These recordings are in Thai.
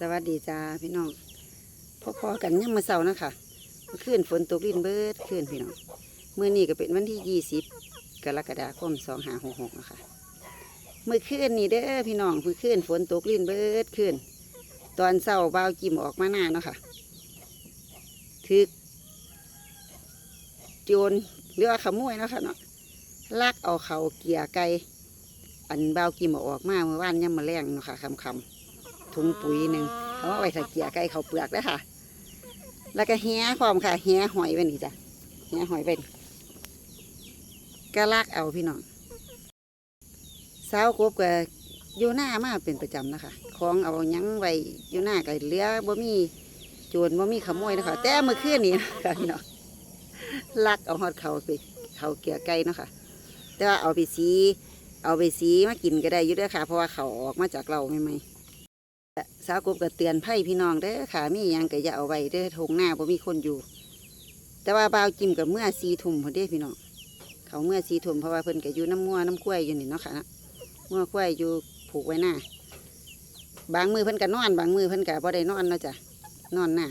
สวัสดีจ้าพี่น้องพอๆกันยังมาเสาร์นะคะเมื่อคืนฝนตกลินเบิดคืนพี่น้องเมื่อนี้ก็เป็นวันที่ยี่สิบกรกฎาคมสองหาหกหกนะคะเมื่อคืนนี้เด้อพี่น้องเมื่อคืนฝนตกลินเบิดคืนตอนเสาร์เบาจิมออกมาหน้าเนาะค่ะถือโจรหรือว่าขโมยเนาะค่ะเนาะลักเอาเขาเกียร์ไก่อันเบากิมออกมาเมื่อวานย่ำมาแรงเนาะค่ะคำคำ ถุงปุ๋ยหนึ่งเอาไว้ถ้าเกลี่ยไก่เขาเปลือกเด้อค่ะ แล้วก็แห้พร้อมค่ะแห้หอยไว้นี่จ้ะแห้หอยไว้นี่ก็ลากเอาพี่น้องสาวกบก็อยู่หน้ามาเป็นประจำนะคะของเอายังไว้อยู่หน้าก็เหลือบ่มีโจรบ่มีขโมยนะคะ แต่เมื่อคืนนี้นะคะพี่น้องลักเอาหอดเขาไปเขาเกลี่ยไก่เนาะค่ะแต่ว่าเอาไปสี เอาไปสีมากินก็ได้อยู่ด้วยค่ะ เพราะว่าเขาออกมาจากเราใหม่ๆ สาวกบก็เตือนไพ่พี่น้องเด้อค่ะมียังก็อย่าเอาไว้เด้อทงหน้าบ่มีคนอยู่ แต่ว่าบ่าวจิ้มกับเมื่อสีทุ่มพอดีพี่น้องเขาเมื่อสีทุ่มเพราะว่าเพิ่นก็อยู่น้ำงัวน้ำกล้วยอยู่นี่เนาะค่ะนะงัวกล้วยอยู่ผูกไว้หน้าบางมือเพิ่นก็นอน บางมือเพิ่นก็บ่ได้นอนเนาะจ้ะนอนหน้า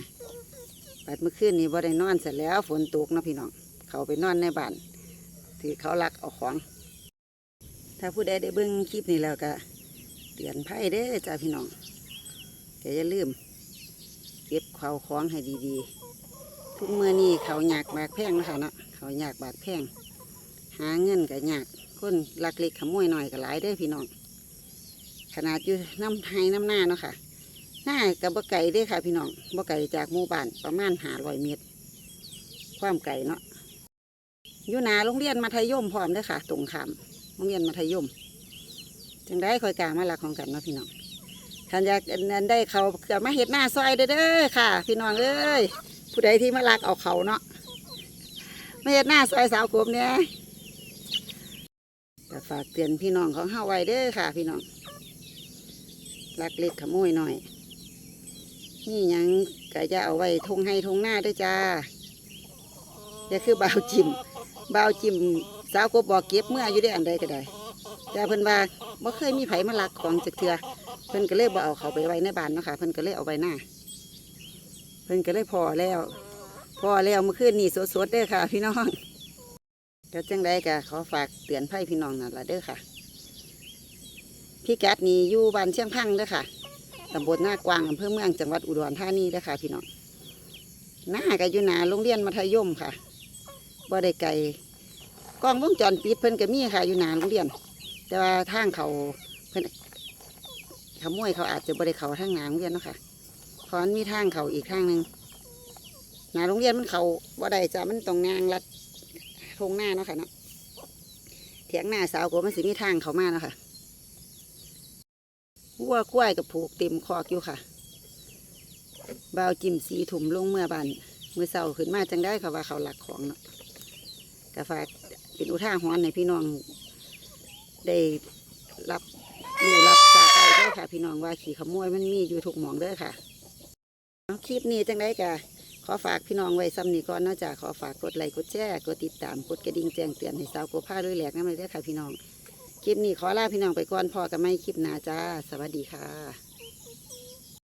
บัดเมื่อคืนนี้บ่ได้นอนเสร็จแล้วฝนตกเนาะพี่น้องเขาไปนอนในบ้านถือเขาลักเอาของ ถ้าผู้ใดได้เบิ่งคลิปนี้แล้วก็เตือนไพ่เด้อจ้าพี่น้อง ก็อย่าลืม เก็บเขาวของให้ดีๆ ทุกเมื่อนี้เขาอยากบากแพงนะคะเนาะเขาอยากบากแพงหาเงินก็ยากคนลักเล็กขโมยหน่อยก็หลายเด้พี่น้องขนาดอยู่น้ำไห้น้ำหน้าเนาะค่ะหน้ากับบ่ไก่เด้ค่ะพี่น้องบ่ไก่จากหมู่บ้านประมาณหาร้อยเมตร ความไก่เนาะอยู่นาโรงเรียนมัธยมพร้อมเด้อค่ะ ตรงข้ามโรงเรียนมัธยม จังได้คอยกลามาลักของกันเนาะพี่น้อง ท่านอยากอันได้เขาเกิดมาเห็ดหน้าซอยเด้อเด้อค่ะ พี่น้องเอ้ยผู้ใดที่มาลักเอาเขาเนาะมาเห็ดหน้าซอยสาวกบเนี่ยก็ฝากเตือนพี่น้องของเฮาไว้เด้อค่ะ พี่น้องลักเล็กขโมยหน่อยนี่ยังก็จะเอาไว้ทงให้ทงหน้าด้วยจ้าอย่าคือเบาจิมเบาจิมสาวกบบอกเก็บเมื่ออยู่ได้อันใดก็ได้แต่เพิ่นว่าบ่เคยมีไผมาลักของจักเทือ พิ่นก็เลยบ่เอาเขาไปไว้ในบ้านเนาะค่ะเพิ่นก็เลยเอาไว้หน้าเพิ่นก็เลยพอแล้วพอแล้วเมื่อคืนนี้สดๆเด้อค่ะ พี่น้องก็จังไดก็ขอฝากเตือนไพ่พี่น้องนั่นละเด้อค่ะ พี่แก๊ดนี่อยู่บ้านเชียงพังเด้อค่ะตำบลหน้ากวางอำเภอเมืองจังหวัดอุดรธานีเด้อค่ะ พี่น้องหน้าก็อยู่หนาโรงเรียนมัธยมค่ะบ่ได้ไกลกล้องวงจรปิดเพิ่นก็มีค่ะอยู่หนาโรงเรียน แต่ว่าทางเขาเพิ่น ขโมยเขาอาจจะบริเขาทางหนาโรงเรียนเนาะค่ะเพราะมันมีทางเขาอีกทางหนึ่งหนาโรงเรียนมันเขาบ่ได้จ้ะมันตรงนางลัดทงหน้าเนาะค่ะเนาะเถียงหน้าสาวกวมันสิมีทางเขามาเนาะค่ะวัวกล้วยกับผูกเต็มคอกอยู่ค่ะบ่าวจิ้มสีถุ่มลงเมื่อบานเมื่อเสาขึ้นมาจังได้ค่ะว่าเขาหลักของเนาะกฝากเป็นอุทาหรณ์ในพี่น้องได้รับนี่รับสาใจเด้ค่ะ พี่น้องว่าขี่ขโมยมันมีอยู่ทุกหมองเด้อค่ะคลิปนี้จังได้กะขอฝากพี่น้องไว้ซ้ำนี้ก่อนนอกจากขอฝากกดไลค์กดแชร์กดติดตามกดกระดิ่งแจ้งเตือนให้สาวกผ้าด้วยแหลกนั่นเลยเด้อค่ะ พี่น้องคลิปนี้ขอลาพี่น้องไปก่อนพอกันไม่คลิปหน้าจ้า สวัสดีค่ะ